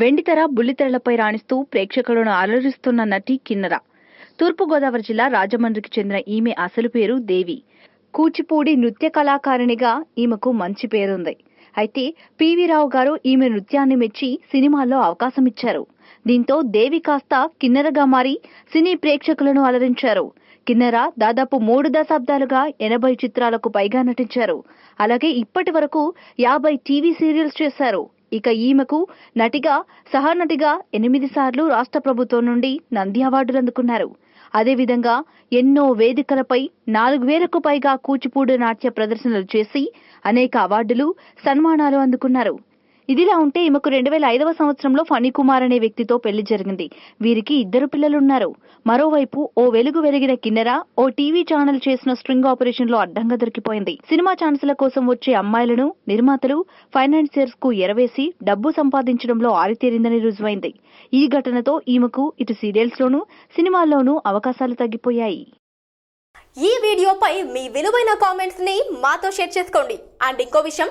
వెండితెర బుల్లితెరలపై రాణిస్తూ ప్రేక్షకులను అలరిస్తున్న నటి కిన్నర. తూర్పుగోదావరి జిల్లా రాజమండ్రికి చెందిన ఈమె అసలు పేరు దేవి. కూచిపూడి నృత్య కళాకారిణిగా ఈమెకు మంచి పేరుంది. అయితే పివి రావు గారు ఈమె నృత్యాన్ని మెచ్చి సినిమాల్లో అవకాశం ఇచ్చారు దీంతో దేవి కాస్త కిన్నెరగా మారి సినీ ప్రేక్షకులను అలరించారు. కిన్నెర దాదాపు మూడు దశాబ్దాలుగా ఎనభై చిత్రాలకు పైగా నటించారు. అలాగే ఇప్పటి వరకు యాభై టీవీ సీరియల్స్ చేశారు. ఇక ఈమెకు నటిగా సహనటిగా ఎనిమిది సార్లు రాష్ట్ర ప్రభుత్వం నుండి నంది అవార్డులు అందుకున్నారు. అదేవిధంగా ఎన్నో వేదికలపై నాలుగు వేలకు పైగా కూచిపూడి నాట్య ప్రదర్శనలు చేసి అనేక అవార్డులు సన్మానాలు అందుకున్నారు. ఇదిలా ఉంటే ఈమెకు రెండు వేల ఐదవ సంవత్సరంలో ఫణి కుమార్ అనే వ్యక్తితో పెళ్ళి జరిగింది. వీరికి ఇద్దరు పిల్లలున్నారు. మరోవైపు ఓ వెలుగు వెలిగిన కిన్నెర ఓ టీవీ ఛానల్ చేసిన స్ట్రింగ్ ఆపరేషన్లో అడ్డంగా దొరికిపోయింది. సినిమా ఛాన్సుల కోసం వచ్చే అమ్మాయిలను నిర్మాతలు ఫైనాన్సియర్స్కు ఎరవేసి డబ్బు సంపాదించడంలో ఆరితేరిందని రుజువైంది. ఈ ఘటనతో ఈమెకు ఇటు సీరియల్స్ లోనూ సినిమాల్లోనూ అవకాశాలు తగ్గిపోయాయి. ఈ వీడియోపై మీ విలువైన కామెంట్స్ని మాతో షేర్ చేసుకోండి. అండ్ ఇంకో విషయం